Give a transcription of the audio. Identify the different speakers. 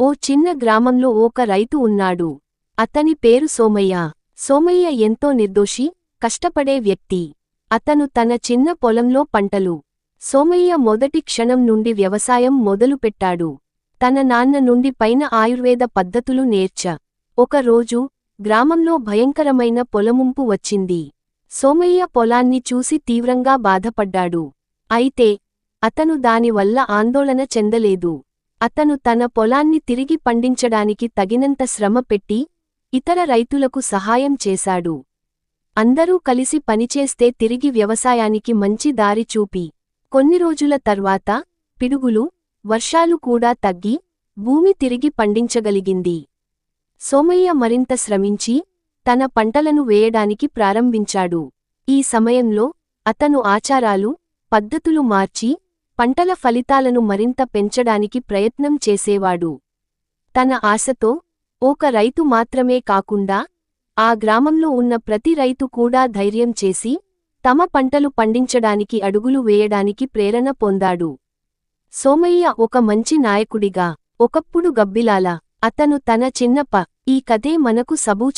Speaker 1: ఓ చిన్న గ్రామంలో ఒక రైతు ఉన్నాడు. అతని పేరు సోమయ్య. సోమయ్య ఎంతో నిర్దోషి కష్టపడే వ్యక్తి. అతను తన చిన్న పొలంలో పంటలు. సోమయ్య మొదటి క్షణం నుండి వ్యవసాయం మొదలుపెట్టాడు. తన నాన్న నుండి పైన ఆయుర్వేద పద్ధతులు నేర్చ. ఒకరోజు గ్రామంలో భయంకరమైన పొలముంపు వచ్చింది. సోమయ్య పొలాన్ని చూసి తీవ్రంగా బాధపడ్డాడు. అయితే అతను దానివల్ల ఆందోళన చెందలేదు. అతను తన పొలాన్ని తిరిగి పండించడానికి తగినంత శ్రమ పెట్టి ఇతర రైతులకు సహాయం చేశాడు. అందరూ కలిసి పనిచేస్తే తిరిగి వ్యవసాయానికి మంచి దారి చూపి కొన్ని రోజుల తర్వాత పిడుగులు వర్షాలు కూడా తగ్గి భూమి తిరిగి పండించగలిగింది. సోమయ్య మరింత శ్రమించి తన పంటలను వేయడానికి ప్రారంభించాడు. ఈ సమయంలో అతను ఆచారాలు పద్ధతులు మార్చి పంటల ఫలితాలను మరింత పెంచడానికి ప్రయత్నం చేసేవాడు. తన ఆశతో ఒక రైతు మాత్రమే కాకుండా ఆ గ్రామంలో ఉన్న ప్రతి రైతు కూడా ధైర్యం చేసి తమ పంటలు పండించడానికి అడుగులు వేయడానికి ప్రేరణ పొందాడు. సోమయ్య ఒక మంచి నాయకుడిగా ఒకప్పుడు గబ్బిలాల అతను తన చిన్నప్ప ఈ కథే మనకు సబూచి